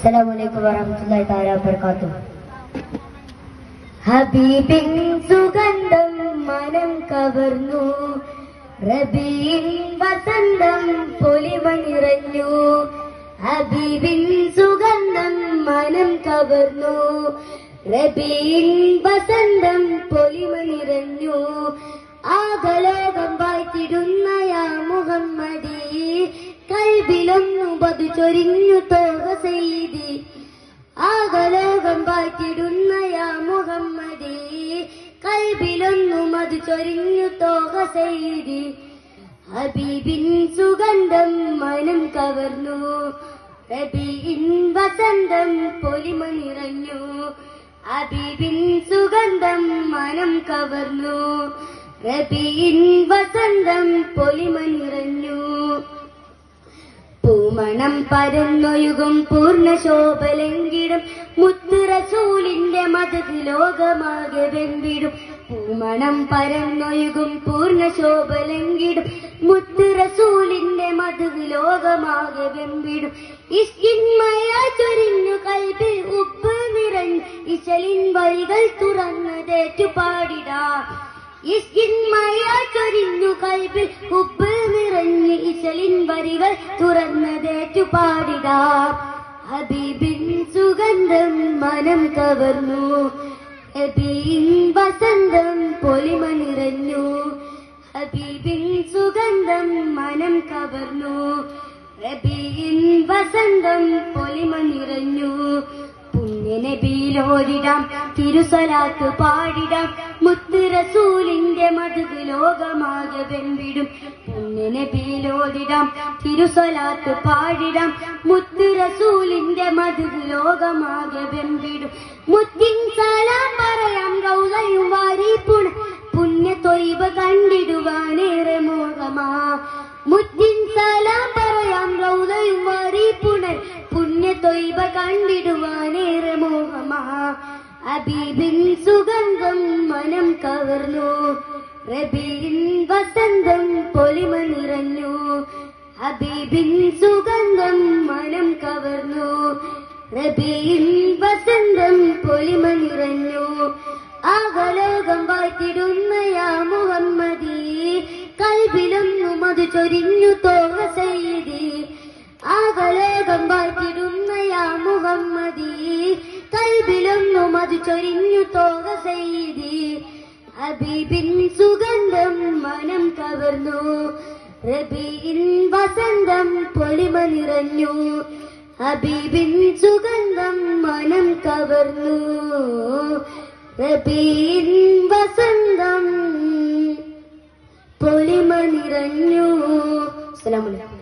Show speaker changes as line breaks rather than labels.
അസ്സലാമലൈക്കും വറഹമത്തുള്ളാഹി തആല വബറകാതുഹു. ഹബീബിൻ സുഗന്ധം മനം കവർന്നു. റബീൻ വസന്തം പൊലിമണിറഞ്ഞു. ഹബീബിൻ സുഗന്ധം മനം കവർന്നു. റബീൻ വസന്തം പൊലിമ നിറഞ്ഞു കൽബിലൊന്നു പതു ചൊരിഞ്ഞു തോക ചെയ്തി. ആകലോകം പാറ്റിടുന്ന യാ മുഹമ്മദി. കൽബിലൊന്നു അത് ചൊരിഞ്ഞു തോക ചെയ്തി. ഹബീബിൻ സുഗന്ധം മനം കവർന്നു. റബീൻ വസന്തം പൊലിമ നിറഞ്ഞു. ഹബീബിൻ സുഗന്ധം മനം കവർന്നു. റബീൻ വസന്തം പൊലിമ നിറഞ്ഞു. പൂമണം പരന്നൊഴുകും പൂർണ ശോഭലങ്കിടും മുത്തുറസൂലിന്റെ മതത് ലോകമാകെ വെമ്പിടും. പൂമണം പരന്നൊഴുകും പൂർണ ശോഭലങ്കിടും മുത്തുറസൂലിന്റെ മതത് ലോകമാകെ വെമ്പിടും. ഇഷ്കിന്മയ ചൊരിഞ്ഞു കൽബിൽ ഉപ്പ് നിറഞ്ഞു ഇശലിൻ വഴികൾ തുറന്നതേറ്റു പാടിടാ ഇസ്കിന്മയ ചൊരിഞ്ഞു കൽബിൽ ഉപ്പ് ഇശലിൻ വരികൾ തുറന്നതേറ്റു പാടിടാം. ഹബീബിൻ സുഗന്ധം മനം കവർന്നു ഹബീൻ വസന്തം പൊലിമ നിറഞ്ഞു. ഹബീബിൻ സുഗന്ധം മനം കവർന്നു. റബീൻ വസന്തം പൊലിമ നിറഞ്ഞു. പുണ്യനബിയിലോരിടാം തിരുസലാത്ത് പാടിടാം. മുത്ത് റസൂലിന്റെ ലോകമാകെ വെമ്പിടും. പുണ്യനബിയിലോരിടാം തിരുസലാത്ത് പാടിടാം മുത്ത് റസൂലിന്റെ ലോകമാകെ വെമ്പിടും. മുത്തിൻ സലാം പറയാം ഗൗലയും വാരിപ്പുണ. പുണ്യ തൊയ്വ കണ്ടിടുവാനേറെ മോഹമാ. മുത്തിൻ സലാം പറയാം ഗൗതയും വാരിപ്പുണർ പുണ്യ കണ്ടിടുവാനേറെ മോഹമാ അബീബിൻ സുഗന്ധം മനം കവർന്നു. റബീൻ വസന്തം പൊലിമ നിറഞ്ഞു. ഹബീബിൻ സുഗന്ധം മനം കവർന്നു. റബീൻ വസന്തം പൊലിമ നിറഞ്ഞു. ആകലോകം വാഴ്ത്തിടുന്ന യാ മുഹമ്മദി. കൽബിലൊന്നു മധു ചൊരിഞ്ഞു തോക ചെയ്തി ആകലോകം വാഴ്ത്തിടുന്ന യാ മുഹമ്മദി. കൽബിലൊന്നു മധു ചൊരിഞ്ഞു തോക ചെയ്തി. ഹബീബിൻ സുഗന്ധം മനം കവർന്നു. റബീൻ വസന്തം പൊലിമ നിറഞ്ഞു. ഹബീബിൻ സുഗന്ധം മനം കവർന്നു. റബീൻ വസന്തം പൊലിമ നിറഞ്ഞു. അസ്സലാമു അലൈക്കും.